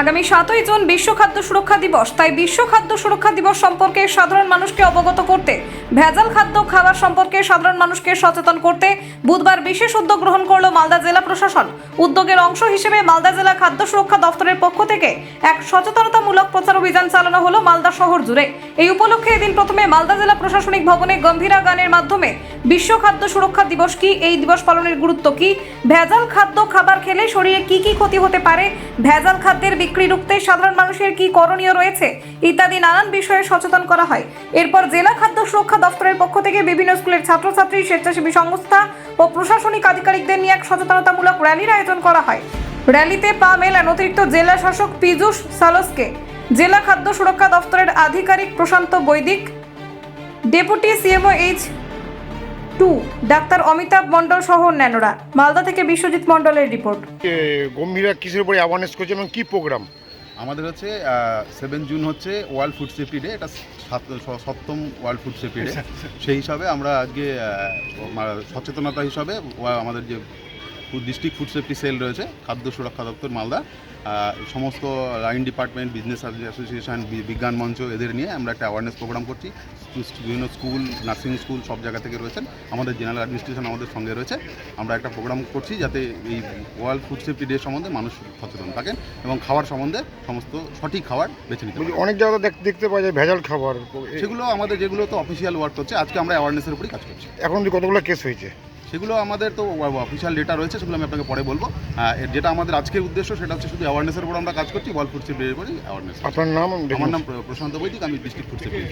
আগামী সাতই জুন বিশ্ব খাদ্য সুরক্ষা দিবস। তাই বিশ্ব খাদ্য সুরক্ষা দিবস সম্পর্কে সাধারণ মানুষকে অবগত করতে ভেজাল খাদ্য, খাবার সম্পর্কে সাধারণ মানুষকে সচেতন করতে বুধবার বিশেষ উদ্যোগ গ্রহণ করল মালদা জেলা প্রশাসন। উদ্যোগের অংশ হিসেবে মালদা জেলা খাদ্য সুরক্ষা দফতরের পক্ষ থেকে এক সচেতনতামূলক প্রচার অভিযান চালানো হলো মালদা শহর জুড়ে। এই উপলক্ষে এদিন প্রথমে মালদা জেলা প্রশাসনিক ভবনে গম্ভীরা গানের মাধ্যমে বিশ্ব খাদ্য সুরক্ষা দিবস কি, এই দিবস পালনের গুরুত্ব কি, ভেজাল খাদ্য খাবার খেলে শরীরে কি কি ক্ষতি হতে পারে, ভেজাল খাদ্যের বিক্রি রুখতে সাধারণ মানুষের কি করণীয় রয়েছে, ইত্যাদি নানান বিষয়ে সচেতন করা হয়। এরপর জেলা খাদ্য সুরক্ষা দফতরের পক্ষ থেকে বিভিন্ন স্কুলের ছাত্রছাত্রী, স্বেচ্ছাসেবী সংস্থা ও প্রশাসনিক আধিকারিকদের নিয়ে এক সচেতনতামূলক র্যালির আয়োজন করা হয়। র্যালিতে পা মেলান অতিরিক্ত জেলা শাসক পীযূষ সালসকে। জেলা খাদ্য সুরক্ষা দফতরের আধিকারিক Prashanta Baidik. Deputy CMO H two doctor Amitabha Mondal সহ অন্যান্যরা। মালদা থেকে বিশ্বজিৎ মণ্ডলের রিপোর্ট। গম্ভীরা কিসের উপরে অ্যাওয়ারনেস করছে এবং কি প্রোগ্রাম আমাদের হচ্ছে সেভেন জুন হচ্ছে ওয়ার্ল্ড ফুড সেফটি ডে এটা সপ্তম ওয়ার্ল্ড ফুড সেফটি ডে সেই হিসাবে আমরা আজকে সচেতনতা হিসাবে আমাদের যে ডিস্ট্রিক্ট ফুড সেফটি সেল রয়েছে খাদ্য সুরক্ষা দপ্তর মালদা। সমস্ত লাইন ডিপার্টমেন্ট বিজনেস অ্যাসোসিয়েশন বিজ্ঞান মঞ্চ এদের নিয়ে আমরা একটা অ্যাওয়ারনেস প্রোগ্রাম করছি। বিভিন্ন স্কুল নার্সিং স্কুল সব জায়গা থেকে রয়েছেন। আমাদের জেনারেল অ্যাডমিনিস্ট্রেশন আমাদের সঙ্গে রয়েছে। আমরা একটা প্রোগ্রাম করছি যাতে এই ওয়ার্ল্ড ফুড সেফটি ডে সম্বন্ধে মানুষ সচেতন থাকেন এবং খাবার সম্বন্ধে সমস্ত সঠিক খাবার বেছে নিতে অনেক জায়গায় দেখ- দেখতে পাওয়া যায় ভেজাল খাবার। সেগুলো আমাদের যেগুলো তো অফিসিয়াল ওয়ার্ক করছে আজকে আমরা অ্যাওয়ারনেসের উপরই কাজ করছি। এখন কতগুলো কেস হয়েছে? সেগুলো আমাদের তো অফিসিয়াল ডেটা রয়েছে সেগুলো আমি আপনাকে পরে বলব। যেটা আমাদের আজকের উদ্দেশ্য সেটা হচ্ছে শুধু অ্যাওয়ারনেসের উপর আমরা কাজ করছি বল ফুড সেফটি উপরই অ্যাওয়ারনেস আপনার নাম আমার নাম প্রশান্ত বৈদিক আমি ডিস্ট্রিক্ট ফুড সেফটি